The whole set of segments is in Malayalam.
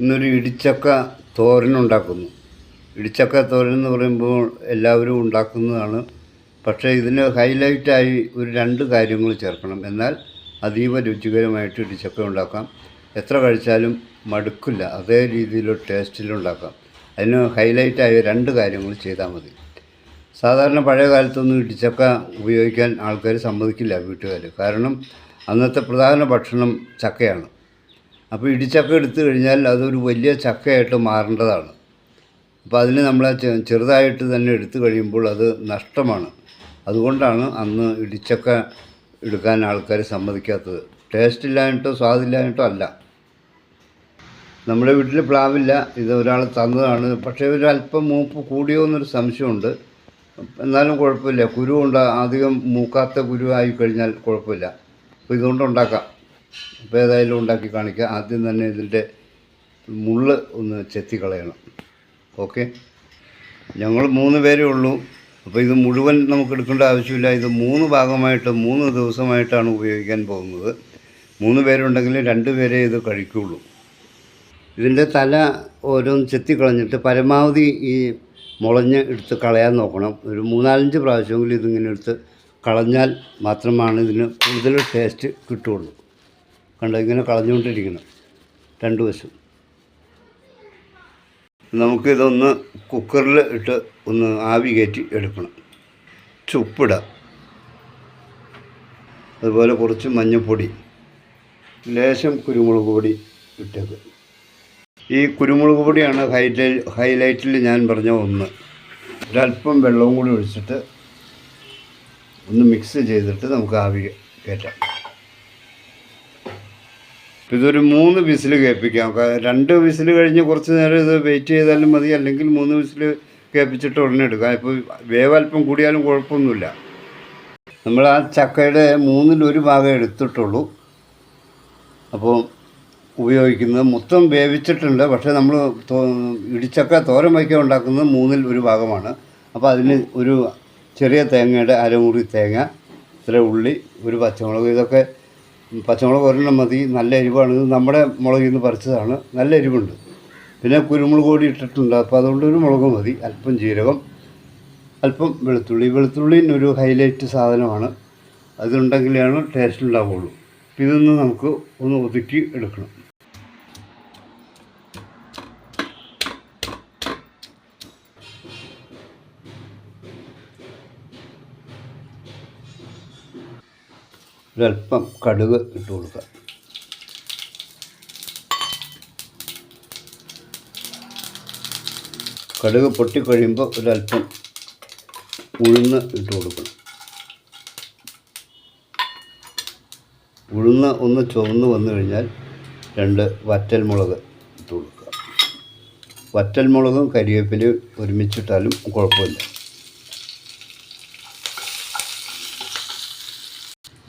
ഇന്നൊരു ഇടിച്ചക്ക തോരനുണ്ടാക്കുന്നു. ഇടിച്ചക്ക തോരൻ എന്ന് പറയുമ്പോൾ എല്ലാവരും ഉണ്ടാക്കുന്നതാണ്. പക്ഷേ ഇതിന് ഹൈലൈറ്റായി ഒരു രണ്ട് കാര്യങ്ങൾ ചേർക്കണം. എന്നാൽ അതീവ രുചികരമായിട്ട് ഇടിച്ചക്ക ഉണ്ടാക്കാം. എത്ര കഴിച്ചാലും മടുക്കില്ല. അതേ രീതിയിലുള്ള ടേസ്റ്റിലുണ്ടാക്കാം അതിന് ഹൈലൈറ്റായ രണ്ട് കാര്യങ്ങൾ ചെയ്താൽ മതി. സാധാരണ പഴയ കാലത്തൊന്നും ഇടിച്ചക്ക ഉപയോഗിക്കാൻ ആൾക്കാർ സമ്മതിക്കില്ല വീട്ടുകാർ കാരണം അന്നത്തെ പ്രധാന ഭക്ഷണം ചക്കയാണ്. അപ്പോൾ ഇടിച്ചക്ക എടുത്തു കഴിഞ്ഞാൽ അതൊരു വലിയ ചക്കയായിട്ട് മാറേണ്ടതാണ്. അപ്പോൾ അതിന് നമ്മൾ ചെറുതായിട്ട് തന്നെ എടുത്തു കഴിയുമ്പോൾ അത് നഷ്ടമാണ്. അതുകൊണ്ടാണ് അന്ന് ഇടിച്ചക്ക എടുക്കാൻ ആൾക്കാർ സമ്മതിക്കാത്തത്. ടേസ്റ്റ് ഇല്ലാഞ്ഞിട്ടോ സ്വാദില്ലാഞ്ഞിട്ടോ അല്ല. നമ്മുടെ വീട്ടിൽ പ്ലാവില്ല ഇത് ഒരാൾ തന്നതാണ്. പക്ഷേ ഒരു അല്പം മൂപ്പ് കൂടിയോ എന്നൊരു സംശയമുണ്ട്. എന്നാലും കുഴപ്പമില്ല. കുരു കൊണ്ട് അധികം മൂക്കാത്ത കുരു ആയി കഴിഞ്ഞാൽ കുഴപ്പമില്ല. അപ്പോൾ ഇതുകൊണ്ട് ഉണ്ടാക്കാം. അപ്പോൾ ഏതായാലും ഉണ്ടാക്കി കാണിക്കുക ആദ്യം തന്നെ ഇതിന്റെ മുള്ള് ഒന്ന് ചെത്തി കളയണം. ഓക്കെ? ഞങ്ങൾ മൂന്ന് പേരേ ഉള്ളൂ. അപ്പോൾ ഇത് മുഴുവൻ നമുക്ക് എടുക്കേണ്ട ആവശ്യമില്ല. ഇത് മൂന്ന് ഭാഗമായിട്ട് മൂന്ന് ദിവസമായിട്ടാണ് ഉപയോഗിക്കാൻ പോകുന്നത്. മൂന്ന് പേരുണ്ടെങ്കിൽ രണ്ട് പേരേ ഇത് കഴിക്കുള്ളൂ. ഇതിന്റെ തല ഓരോന്ന് ചെത്തി കളഞ്ഞിട്ട് പരമാവധി ഈ മുളഞ്ഞ് എടുത്ത് കളയാൻ നോക്കണം. ഒരു മൂന്നാലഞ്ച് പ്രാവശ്യമെങ്കിലും ഇതിങ്ങനെ എടുത്ത് കളഞ്ഞാൽ മാത്രമാണ് ഇതിന് കൂടുതൽ ടേസ്റ്റ് കിട്ടുള്ളൂ കണ്ടോ ഇങ്ങനെ കളഞ്ഞുകൊണ്ടിരിക്കുന്നു. രണ്ട് വശം. നമുക്കിതൊന്ന് കുക്കറിൽ ഇട്ട് ഒന്ന് ആവി കയറ്റി എടുക്കണം. ചുപ്പിടുക അതുപോലെ കുറച്ച് മഞ്ഞൾപ്പൊടി ലേശം കുരുമുളക് പൊടി ഇട്ടേക്ക്. ഈ കുരുമുളക് പൊടിയാണ് ഹൈലൈ ഹൈലൈറ്റിൽ ഞാൻ പറഞ്ഞ ഒന്ന്. ഒരല്പം വെള്ളവും കൂടി ഒഴിച്ചിട്ട് ഒന്ന് മിക്സ് ചെയ്തിട്ട് നമുക്ക് ആവി കയറ്റാം. ഇതൊരു മൂന്ന് വിസിൽ കേൾപ്പിക്കാം. രണ്ട് വിസിൽ കഴിഞ്ഞ് കുറച്ച് നേരം ഇത് വെയിറ്റ് ചെയ്താലും മതി. അല്ലെങ്കിൽ മൂന്ന് വിസിൽ കേൾപ്പിച്ചിട്ട് ഉടനെ എടുക്കാം. ഇപ്പോൾ വേവൽപ്പം കൂടിയാലും കുഴപ്പമൊന്നുമില്ല. നമ്മൾ ആ ചക്കയുടെ മൂന്നിലൊരു ഭാഗം എടുത്തിട്ടുള്ളൂ. അപ്പോൾ ഉപയോഗിക്കുന്നത് മൊത്തം വേവിച്ചിട്ടുണ്ട്. പക്ഷേ നമ്മൾ ഇടിച്ചക്ക തോരൻ വയ്ക്കാൻ ഉണ്ടാക്കുന്നത് മൂന്നിൽ ഒരു ഭാഗമാണ്. അപ്പോൾ അതിന് ഒരു ചെറിയ തേങ്ങയുടെ അരമുറി തേങ്ങ ഇത്ര ഉള്ളി ഒരു പച്ചമുളക് ഇതൊക്കെ പച്ചമുളക് ഒരെണ്ണം മതി നല്ല എരിവാണ്. ഇത് നമ്മുടെ മുളകിൽ നിന്ന് പറിച്ചതാണ്. നല്ല എരിവുണ്ട്. പിന്നെ കുരുമുളക് പൊടി ഇട്ടിട്ടുണ്ട്. അപ്പോൾ അതുകൊണ്ട് ഒരു മുളക് മതി. അല്പം ജീരകം അല്പം വെളുത്തുള്ളി. വെളുത്തുള്ളിന് ഒരു ഹൈലൈറ്റ് സാധനമാണ്. അതുണ്ടെങ്കിലാണ് ടേസ്റ്റ് ഉണ്ടാവുള്ളൂ. അപ്പോൾ ഇതൊന്ന് നമുക്ക് ഒന്ന് ഒതുക്കി എടുക്കണം. ഒരല്പം കടുക് ഇട്ട് കൊടുക്കുക. കടുക് പൊട്ടിക്കഴിയുമ്പോൾ ഒരല്പം ഉഴുന്ന് ഇട്ട് കൊടുക്കണം. ഉഴുന്ന് ഒന്ന് ചുവന്ന് വന്നു കഴിഞ്ഞാൽ രണ്ട് വറ്റൽ മുളക് ഇട്ട് കൊടുക്കുക. വറ്റൽ വറ്റൽമുളകും കരിവേപ്പിലയും ഒരുമിച്ചിട്ടാലും കുഴപ്പമില്ല.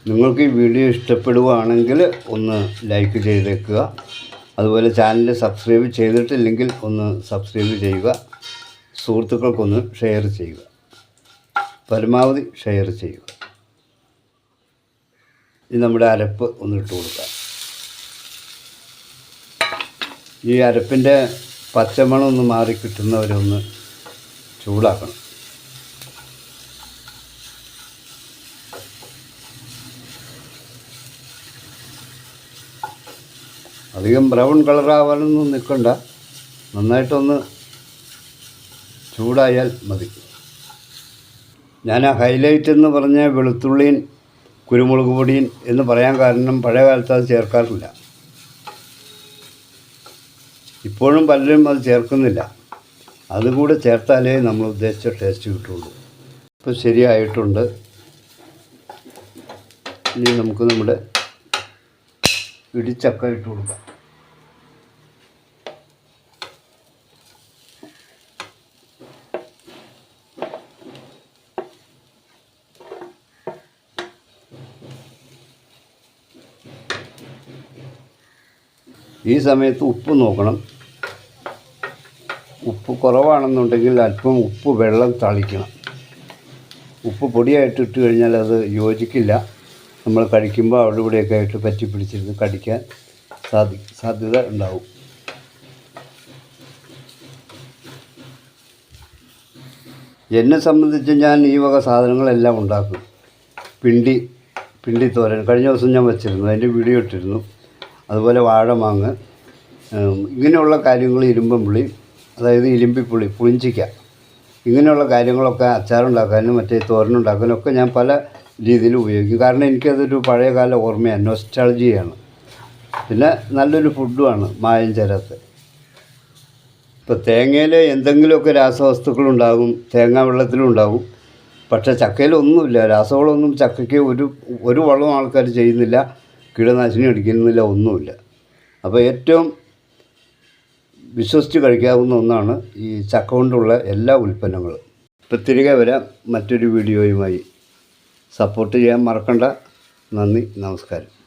നിങ്ങൾക്ക് ഈ വീഡിയോ ഇഷ്ടപ്പെടുകയാണെങ്കിൽ ഒന്ന് ലൈക്ക് ചെയ്തേക്കുക. അതുപോലെ ചാനൽ സബ്സ്ക്രൈബ് ചെയ്തിട്ടില്ലെങ്കിൽ ഒന്ന് സബ്സ്ക്രൈബ് ചെയ്യുക. സുഹൃത്തുക്കൾക്കൊന്ന് ഷെയർ ചെയ്യുക. പരമാവധി ഷെയർ ചെയ്യുക. ഇനി നമ്മുടെ അരപ്പ് ഒന്ന് ഇട്ട് കൊടുക്കുക ഈ അരപ്പിന്റെ പച്ചമണം ഒന്ന് മാറി കിട്ടുന്നവരെ ഒന്ന് ചൂടാക്കണം. അധികം ബ്രൗൺ കളറാവാനൊന്നും നിൽക്കണ്ട. നന്നായിട്ടൊന്ന് ചൂടായാൽ മതി. ഞാൻ ആ ഹൈലൈറ്റ് എന്ന് പറഞ്ഞ വെളുത്തുള്ളിയും കുരുമുളക് പൊടിയും എന്ന് പറയാൻ കാരണം പഴയ കാലത്ത് അത് ചേർക്കാറില്ല. ഇപ്പോഴും പലരും അത് ചേർക്കുന്നില്ല. അതുകൂടെ ചേർത്താലേ നമ്മൾ ഉദ്ദേശിച്ച ടേസ്റ്റ് കിട്ടുള്ളൂ. ഇപ്പോൾ ശരിയായിട്ടുണ്ട്. ഇനി നമുക്ക് നമ്മുടെ ഇടിച്ചക്ക ഇട്ട് കൊടുക്കുക ഈ സമയത്ത് ഉപ്പ് നോക്കണം. ഉപ്പ് കുറവാണെന്നുണ്ടെങ്കിൽ അല്പം ഉപ്പ് വെള്ളം തളിക്കണം. ഉപ്പ് പൊടിയായിട്ട് ഇട്ട് കഴിഞ്ഞാൽ അത് യോജിക്കില്ല. നമ്മൾ കഴിക്കുമ്പോൾ അവിടെ ഇവിടെയൊക്കെ ആയിട്ട് പറ്റി പിടിച്ചിരുന്ന് കടിക്കാൻ സാധി സാധ്യത ഉണ്ടാവും. എന്നെ സംബന്ധിച്ച് ഞാൻ ഈ വക സാധനങ്ങളെല്ലാം ഉണ്ടാക്കും. പിണ്ടി പിണ്ടി തോരൻ. കഴിഞ്ഞ ദിവസം ഞാൻ വെച്ചിരുന്നു. അതിന്റെ വീഡിയോ ഇട്ടിരുന്നു. അതുപോലെ വാഴമാങ്ങ് ഇങ്ങനെയുള്ള കാര്യങ്ങൾ ഇരുമ്പുള്ളി അതായത് ഇരുമ്പിപ്പുളി പുളിഞ്ചിക്ക. ഇങ്ങനെയുള്ള കാര്യങ്ങളൊക്കെ അച്ചാറുണ്ടാക്കാനും മറ്റേ തോരനുണ്ടാക്കാനും ഒക്കെ ഞാൻ പല രീതിയിൽ ഉപയോഗിക്കും. കാരണം എനിക്കതൊരു പഴയകാല ഓർമ്മയാണ്. നൊസ്റ്റാൾജിയാണ് പിന്നെ നല്ലൊരു ഫുഡുമാണ് മായം ചേരാത്ത ഇപ്പോൾ തേങ്ങയിൽ എന്തെങ്കിലുമൊക്കെ രാസവസ്തുക്കളുണ്ടാകും. തേങ്ങ വെള്ളത്തിലും ഉണ്ടാകും പക്ഷേ ചക്കയിലൊന്നുമില്ല. രാസവളമൊന്നും ചക്കയ്ക്ക് ഒരു ഒരു വളവും ആൾക്കാർ ചെയ്യുന്നില്ല. കീടനാശിനി അടിക്കുന്നില്ല. ഒന്നുമില്ല. അപ്പോൾ ഏറ്റവും വിശ്വസിച്ച് കഴിക്കാവുന്ന ഒന്നാണ് ഈ ചക്ക കൊണ്ടുള്ള എല്ലാ ഉൽപ്പന്നങ്ങളും. ഇപ്പോൾ തിരികെ വരാം. മറ്റൊരു വീഡിയോയുമായി. സപ്പോർട്ട് ചെയ്യാൻ മറക്കണ്ട. നന്ദി നമസ്കാരം.